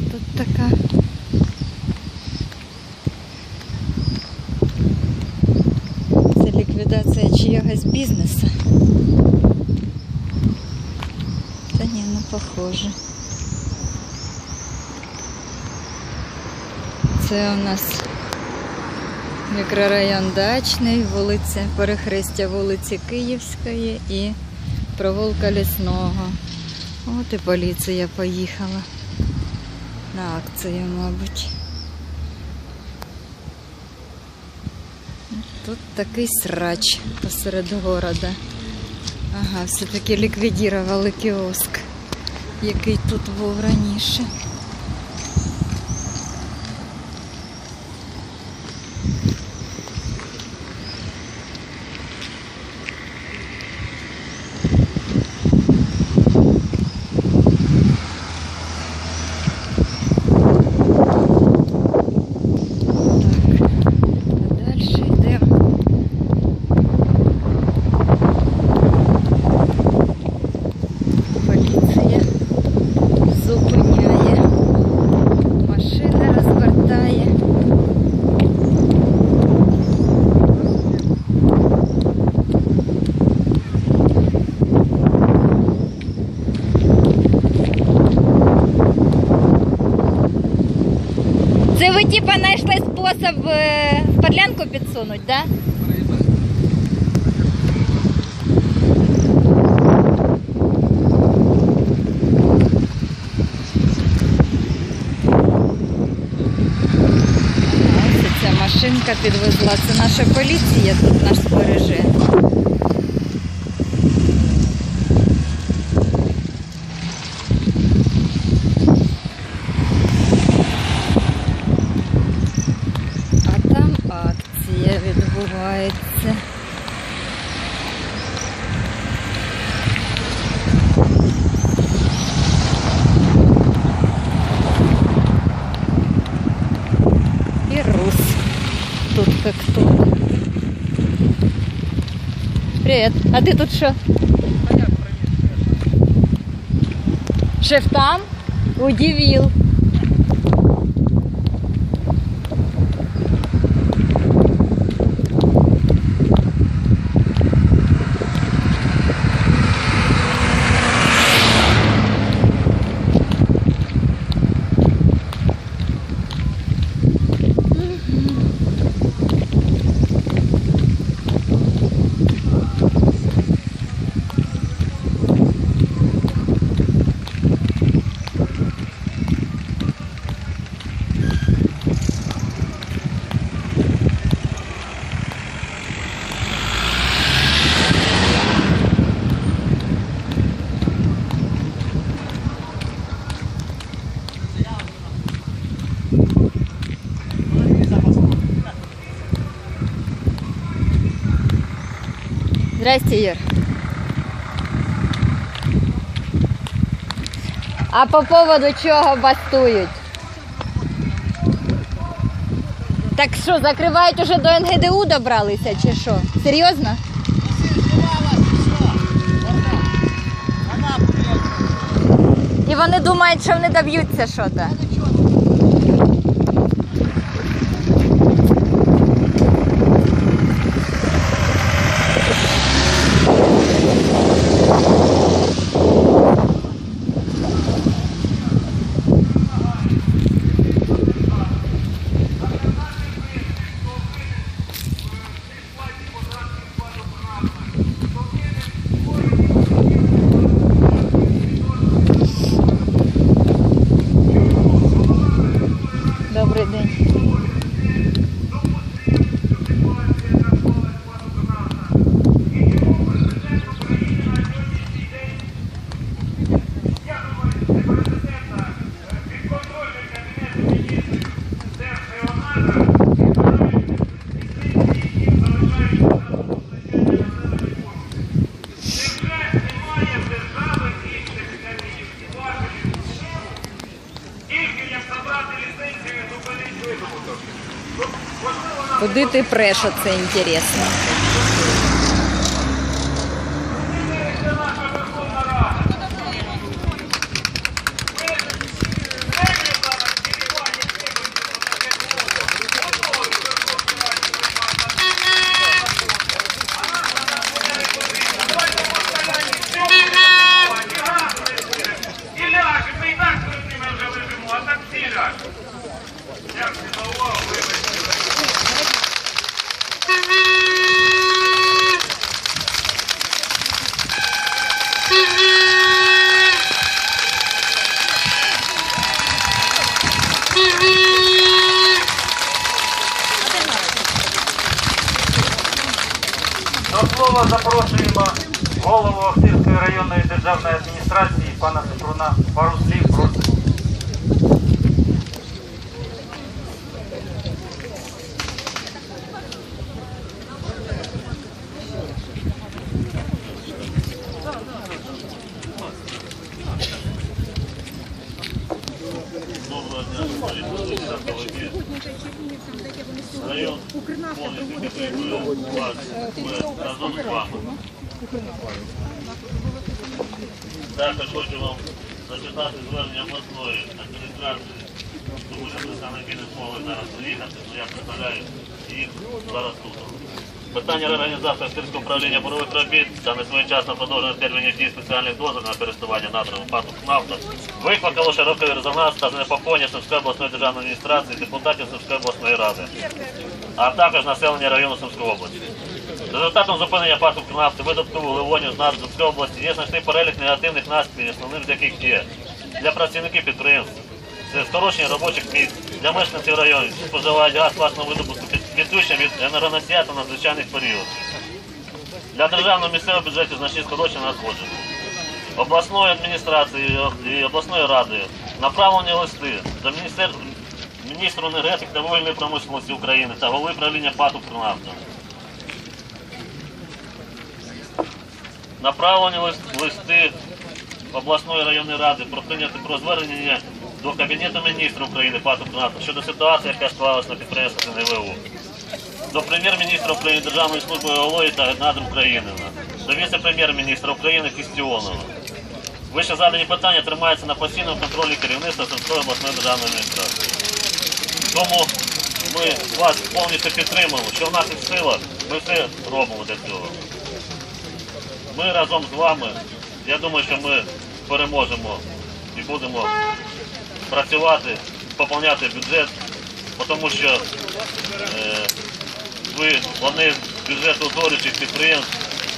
тут така. Це ліквідація чиягось бізнесу. Та ні, ну похоже. Це у нас мікрорайон Дачний, вулиця перехрестя вулиці Київської і провулка Лісного. От і поліція поїхала на акцію, мабуть. Тут такий срач посеред города. Ага, все-таки ліквідували кіоск, який тут був раніше. Так, а далі йдемо. Поліція зупиняє, машина розвертає. Це ви типа знайшли спосіб е, подлянку підсунути, да? Ось ця машинка підвезла. Це наша поліція тут нас береже. А там акція відбувається. И рус. Тут как тут. Привет. А ты тут що? Шеф там? Удивил. Здрасте, Юр. А по поводу чого бастують? Так що, закривають уже до НГДУ добралися чи що? Серйозно? І вони думають, що вони доб'ються що-то. Добрий день. Куди ти преш, це інтересно. Просимо голову Охтирської районної державної адміністрації пана Супруна пару слів просимо. Доброго дня, шановні представники. Ми разом з вами. Також хочу вам зачитати звернення обласної адміністрації, тому що представники не змогли зараз приїхати, але я представляю їх зараз тут. Питання реорганізації Сирського управління бурових робіт та несвоєчасно продовження термінів дії спеціальних дозволів на користування надрами ПАТу «Нафта» викликало широкий резонанс та занепокоєння Сумської обласної державної адміністрації, депутатів Сумської обласної ради, а також населення району Сумської області. Результатом зупинення ПАТу «Нафти» видаткову ливонів з Сумської області є значний перелік негативних наслідків, основним з яких є для працівників підприємств, це скорочення робочих місць для мешканців районів, що споживають газ власного видобутку відключення від енергоносія та надзвичайних періодів. Для державного місцевого бюджету значні скорочення надходження. Обласною адміністрацією і обласною радою направлені листи до міністер... міністру енергетики та вугільної промисловості України та голови правління ПАТу «Укрнафта». Направлені лист- листи обласної районної ради про прийняти про звернення до Кабінету міністрів України ПАТу «Укрнафта» щодо ситуації, яка склалась на підприємстві НВУ до прем'єр-міністра України Державної служби геології та надр України, до віце-прем'єр-міністра України Кістіонова. Вище задані питання тримаються на постійному контролі керівництва Сумської обласної державної адміністрації. Тому ми вас повністю підтримуємо, що в наших силах ми все робимо для цього. Ми разом з вами, я думаю, що ми переможемо і будемо працювати, поповняти бюджет, тому що е, ви вони з бюджету утворюючих підприємств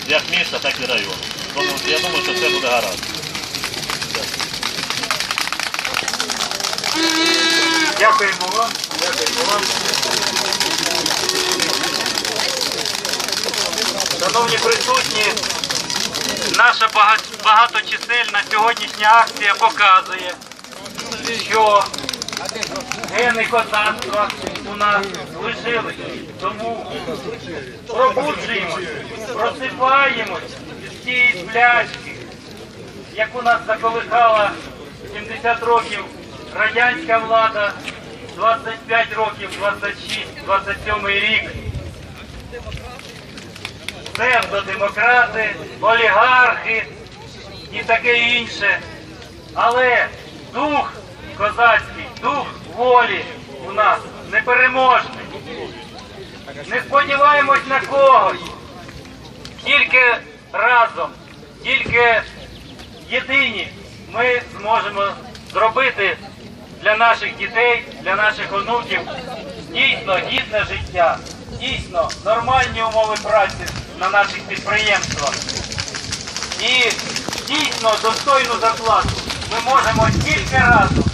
як міста, так і району. Тому я думаю, що все буде гаразд. Дякуємо вам. Дякуємо вам. Шановні присутні, наша багаточисельна сьогоднішня акція показує, що гени козацтва у нас лишились. Тому пробуджуємось, просипаємось з цієї сплячки, яку нас заколихала 70 років радянська влада, 25 років, 26, 27 рік. Псевдодемократи, олігархи і таке інше. Але дух козацький, дух волі у нас непереможний. Не сподіваємось на когось. Тільки разом, тільки єдині ми зможемо зробити для наших дітей, для наших онуків дійсно гідне життя, дійсно нормальні умови праці на наших підприємствах. І дійсно достойну зарплату ми можемо тільки разом.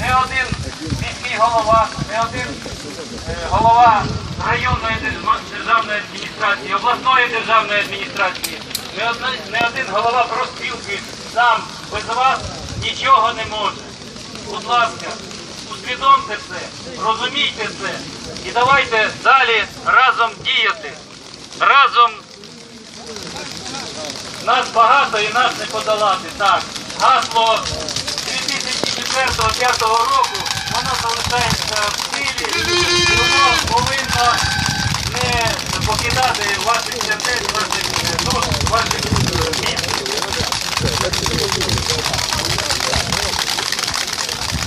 Не один міський голова, не один е, голова районної державної адміністрації, обласної державної адміністрації, не, не один голова профспілки сам без вас нічого не може. Будь ласка, усвідомте це, розумійте це і давайте далі разом діяти. Разом нас багато і нас не подолати. Так, гасло 2004-2005 року, воно залишається в силі, і воно повинно не покидати ваших сердець, ваших душ, ваших міст.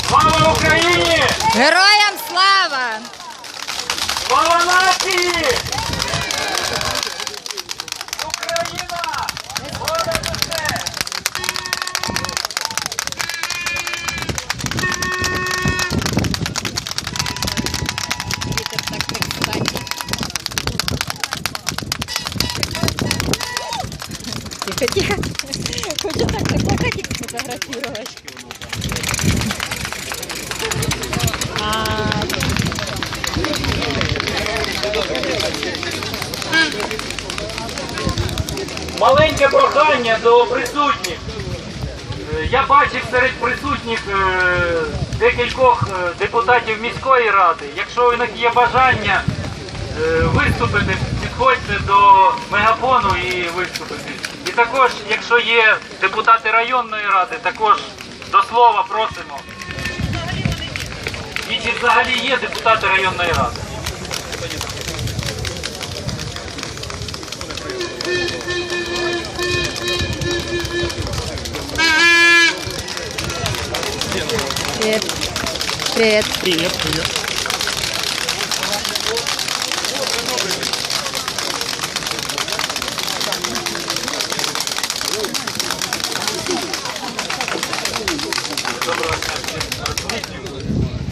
Слава Україні! Героям слава! Слава нації! Україна! Не кстати. Тихо, тихо. Хочу так на плакатик сфотографировать. А, маленьке прохання до присутніх. Е, Я бачив серед присутніх е, декількох е, депутатів міської ради. Якщо у них є бажання виступити, підходьте до мегафону і виступити. І також, якщо є депутати районної ради, також до слова просимо. І чи взагалі є депутати районної ради? Привіт. Привіт. Привет, привет.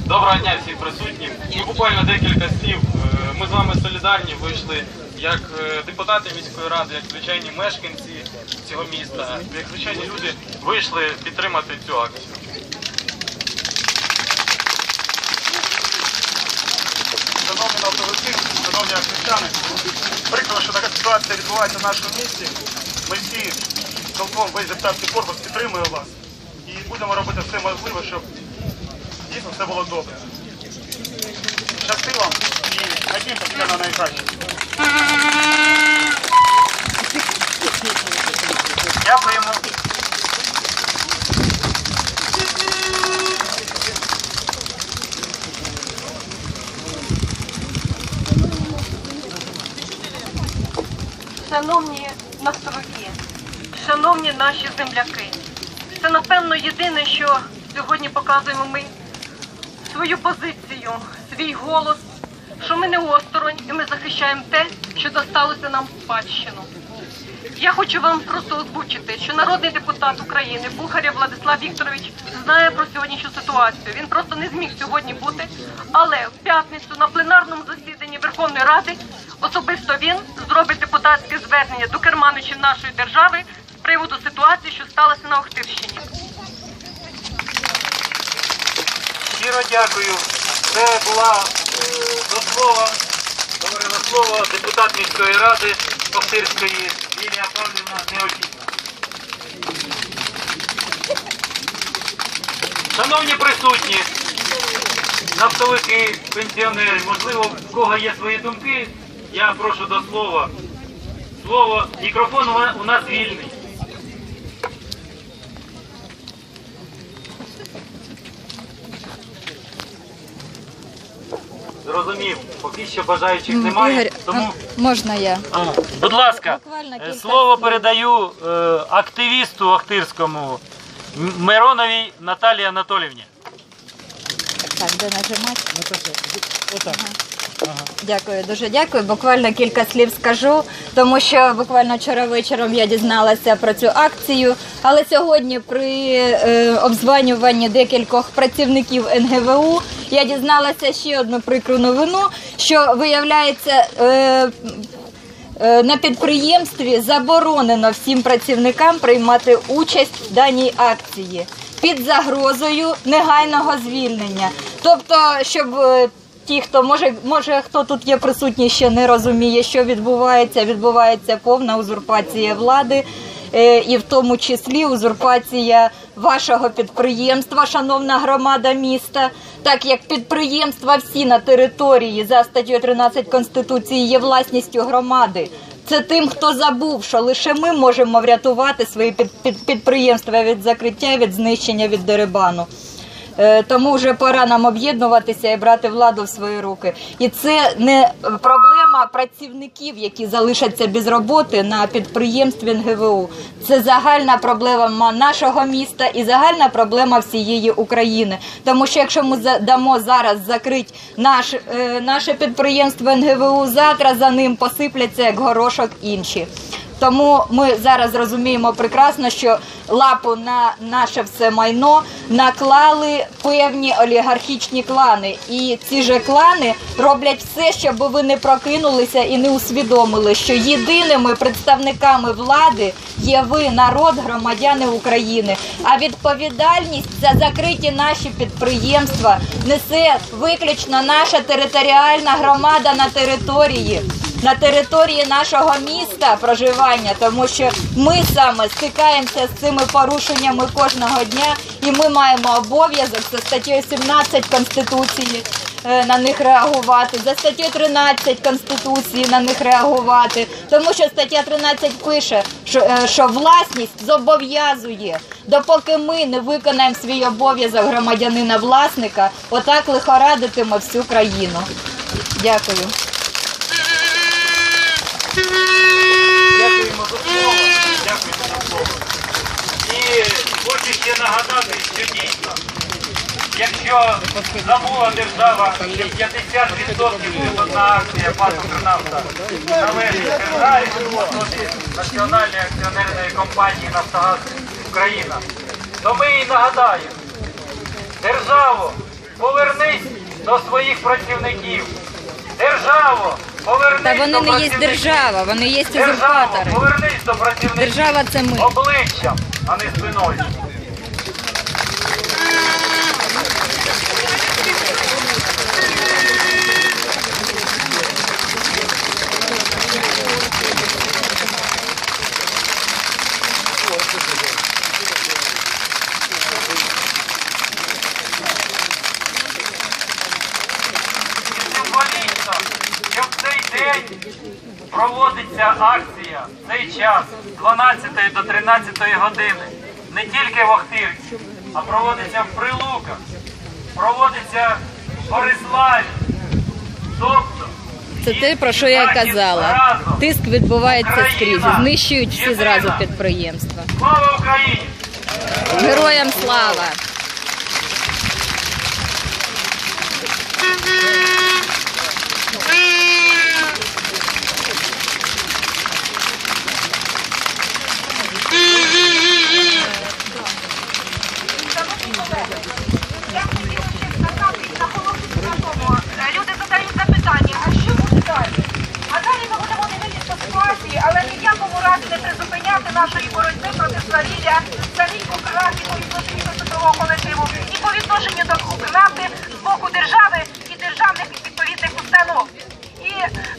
Доброго дня всім присутнім. Ну, буквально декілька слів. Е, Ми з вами солідарні вийшли як е, депутати міської ради, як звичайні мешканці цього міста, як звичайні люди вийшли підтримати цю акцію. Шановні нафтовики, шановні ахмічани, прикро, що така ситуація відбувається в нашому місті. Ми всі цілком весь депутатський корпус підтримує вас і будемо робити все можливе, щоб дійсно все було добре. Щасти вам і надіємося на найкраще. Дякуємо. Шановні нафтовики, шановні наші земляки, це напевно єдине, що сьогодні показуємо ми свою позицію, свій голос, що ми не осторонь і ми захищаємо те, що досталося нам в спадщину. Я хочу вам просто озвучити, що народний депутат України Бухарєв Владислав Вікторович знає про сьогоднішню ситуацію. Він просто не зміг сьогодні бути. Але в п'ятницю на пленарному засіданні Верховної Ради особисто він зробить депутатське звернення до керманичів нашої держави з приводу ситуації, що сталося на Охтирщині. Щиро дякую. Це була е, до слова, говорила слово депутат міської ради Охтирської Лілія Павлівна Неофітна. Шановні присутні, нафтовики, пенсіонери, можливо, в кого є свої думки, я прошу до слова. Слово, мікрофон у нас вільний. Зрозумів, поки що бажаючих немає, Ігор, тому а, можна я? Будь ласка, Буквально е, кілька слово слів. передаю е, активісту Ахтирському Мироновій Наталії Анатолівні. Так, де нажимати? Дякую, дуже дякую. Буквально кілька слів скажу, тому що буквально вчора вечором я дізналася про цю акцію. Але сьогодні при е, обзванюванні декількох працівників НГВУ я дізналася ще одну прикру новину, що виявляється. Е, Е, На підприємстві заборонено всім працівникам приймати участь в даній акції під загрозою негайного звільнення. Тобто, щоб е, ті, хто може, може хто тут є присутній, ще не розуміє, що відбувається. Відбувається повна узурпація влади. е, І в тому числі узурпація вашого підприємства, шановна громада міста, так як підприємства всі на території за статтю 13 Конституції є власністю громади. Це тим, хто забув, що лише ми можемо врятувати свої під, під, підприємства від закриття, від знищення, від дерибану. Е, Тому вже пора нам об'єднуватися і брати владу в свої руки. І це не проблема працівників, які залишаться без роботи на підприємстві НГВУ. Це загальна проблема нашого міста і загальна проблема всієї України. Тому що якщо ми дамо зараз закрити наш, е, наше підприємство НГВУ, завтра за ним посипляться як горошок інші. Тому ми зараз розуміємо прекрасно, що лапу на наше все майно наклали певні олігархічні клани. І ці же клани роблять все, щоб ви не прокинулися і не усвідомили, що єдиними представниками влади є ви, народ, громадяни України. А відповідальність за закриті наші підприємства несе виключно наша територіальна громада на території. На території нашого міста проживання, тому що ми саме стикаємося з цими порушеннями кожного дня, і ми маємо обов'язок за статтею 17 Конституції е, на них реагувати, за статтю 13 Конституції на них реагувати. Тому що стаття 13 пише, що, е, що власність зобов'язує, допоки ми не виконаємо свій обов'язок громадянина власника, отак лихорадитиме всю країну. Дякую. Дякуємо за слово. Дякуємо за слово. І хочу ще нагадати, що дійсно, якщо забула держава, що 50% одна акція пасокрнафта належить державі, Національної акціонерної компанії Нафтогаз Україна, то ми їй нагадаємо, державо, повернись до своїх працівників. Державо, повернись Та вони не є держава, вони є Державо, узурпатори. повернись до працівників Держава це ми. обличчям, а не спиною. Символічно, що в цей день проводиться акція в цей час з 12 до 13 години. Не тільки в Охтирці, а проводиться в Прилуках, проводиться в Бориславі. Тобто Це те, про що я казала. Тиск відбувається скрізь, знищують всі зразу підприємства. Слава Україні! Героям слава! Я хотіла ще сказати і наголосити на тому. Е, Люди задають запитання, а далі? А далі ми будемо дивитися ситуації, але ні в якому разі не призупиняти нашої боротьби проти свавілля самій Укрнафті по відношенню до трудового колективу і по відношенню до Укрнафти з боку держави і державних відповідних установ. І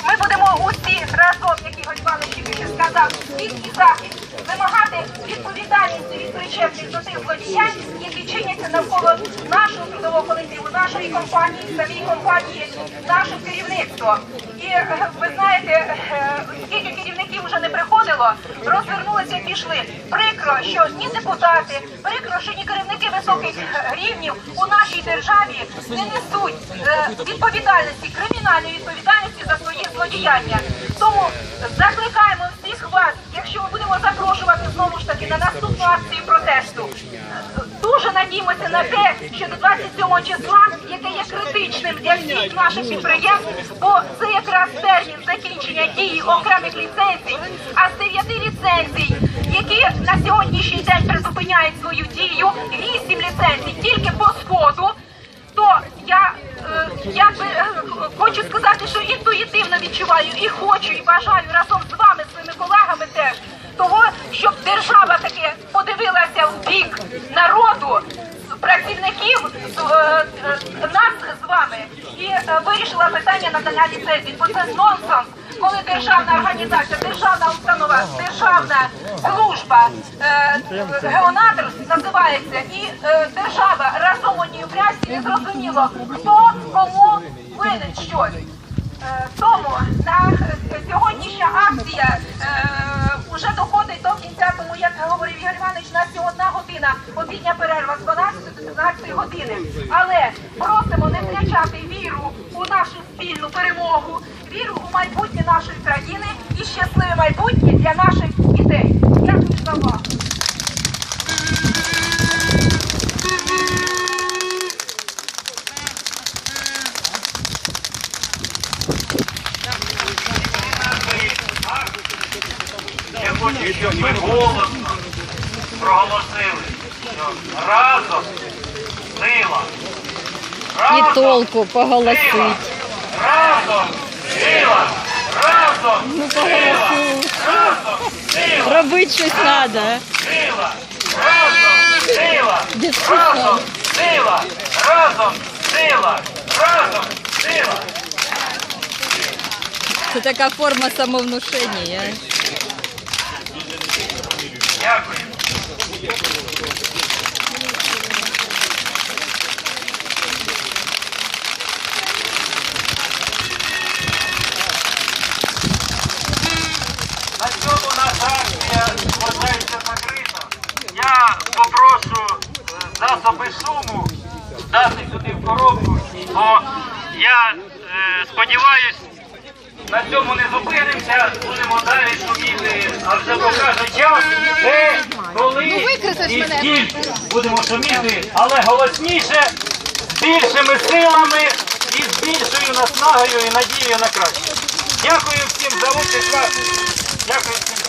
ми будемо усі разом, як Ігор Іванович тільки сказав, всіх і захід, вимагати відповідальності від причетних до тих злодіянь, які чиняться навколо нашого трудового колективу, нашої компанії, самій компанії, нашого керівництва. Е, ви знаєте, е, скільки керівників вже не приходило, розвернулися і пішли. Прикро, що ні депутати, прикро, що ні керівники високих е, рівнів у нашій державі не несуть відповідальності, кримінальної відповідальності за свої злодіяння. Тому закликаємо всіх вас, якщо ми будемо запрошувати знову ж таки на наступну акцію протесту. Дуже надіємося на те, що до 27 числа, яке є критичним для всіх наших підприємств, бо це якраз термін закінчення дії окремих ліцензій, а з 9 ліцензій, які на сьогоднішній день призупиняють свою дію, 8 ліцензій тільки по сходу, то я е, би, е, хочу сказати, що інтуїтивно відчуваю і хочу, і бажаю разом з вами, своїми колегами теж, того, щоб держава подивилася в бік народу, працівників е, е, нас з вами і е, вирішила питання надання ліцензій. Бо це нонсенс, коли державна організація, державна установа, державна служба геонатор називається, і держава разом одній прясі не зрозуміло, хто кому винен щось. Тому на сьогоднішня акція вже доходить до кінця, тому як говорив Ігор Іванович, у нас є одна година, обідня перерва з 12 до 13 години. Але просимо не втрачати віру у нашу спільну перемогу, віру у майбутнє нашої країни і щасливе майбутнє для наших дітей. Дякую за увагу. Я хочу, щоб ви голосно проголосили, що разом сила. Разом, І толку поголосить. сила. Разом сила. Разом Ну сила. Разом сила. Робить щось треба. Сила. Разом сила. Разом сила. Разом сила. Разом сила. Це така форма самовнушення. Дякую. На цьому наша акція вважається закрита. Я попрошу е, засоби шуму дати сюди в коробку, бо я е, сподіваюсь, на цьому не зупинимося, будемо далі шуміти, а вже покаже час, де, коли і скільки будемо шуміти, але голосніше, з більшими силами і з більшою наснагою і надією на краще. Дякую всім за участь. Дякую всім.